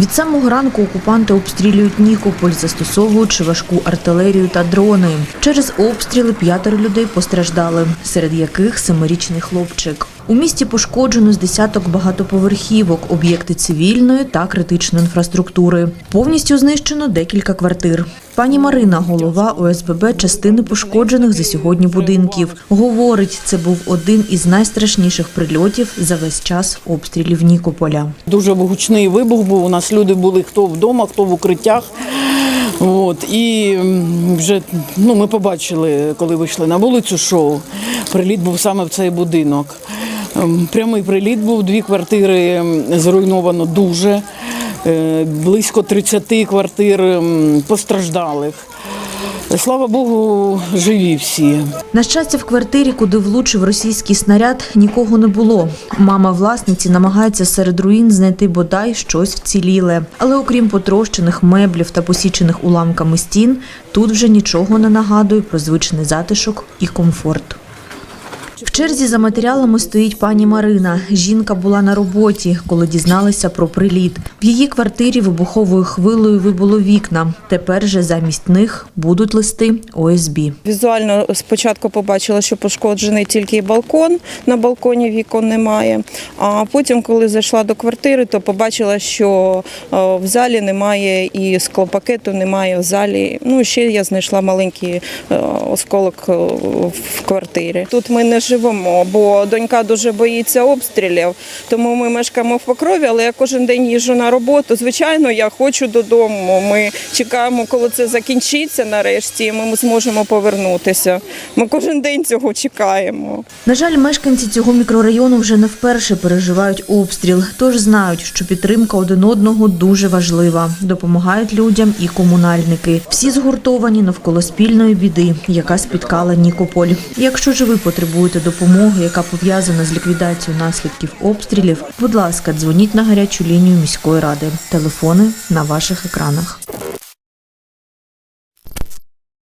Від самого ранку окупанти обстрілюють Нікополь, застосовуючи важку артилерію та дрони. Через обстріли п'ятеро людей постраждали, серед яких семирічний хлопчик. У місті пошкоджено з десяток багатоповерхівок, об'єкти цивільної та критичної інфраструктури. Повністю знищено декілька квартир. Пані Марина, голова ОСББ частини пошкоджених за сьогодні будинків, говорить, це був один із найстрашніших прильотів за весь час обстрілів Нікополя. Дуже гучний вибух був. У нас люди були хто вдома, хто в укриттях. От, і вже ну, ми побачили, коли вийшли на вулицю, що приліт був саме в цей будинок. Ем, Прямий приліт був, дві квартири зруйновано дуже, е, близько 30 квартир постраждалих. Слава Богу, живі всі. На щастя, в квартирі, куди влучив російський снаряд, нікого не було. Мама власниці намагається серед руїн знайти бодай щось вціліле. Але окрім потрощених меблів та посічених уламками стін, тут вже нічого не нагадує про звичний затишок і комфорт. В черзі за матеріалами стоїть пані Марина. Жінка була на роботі, коли дізналася про приліт. В її квартирі вибуховою хвилею вибуло вікна. Тепер же замість них будуть листи ОСБ. Візуально спочатку побачила, що пошкоджений тільки балкон. На балконі вікон немає. А потім, коли зайшла до квартири, то побачила, що е, в залі немає і склопакету немає в залі. Ну ще я знайшла маленький е, осколок е, в квартирі. Тут ми не живемо, бо донька дуже боїться обстрілів, тому ми мешкаємо в покрові, але я кожен день їжджу на роботу. Звичайно, я хочу додому. Ми чекаємо, коли це закінчиться нарешті, і ми зможемо повернутися. Ми кожен день цього чекаємо. На жаль, мешканці цього мікрорайону вже не вперше переживають обстріл, тож знають, що підтримка один одного дуже важлива. Допомагають людям і комунальники. Всі згуртовані навколо спільної біди, яка спіткала Нікополь. Якщо ж ви потребуєте допомоги, яка пов'язана з ліквідацією наслідків обстрілів, будь ласка, дзвоніть на гарячу лінію міської ради. Телефони на ваших екранах.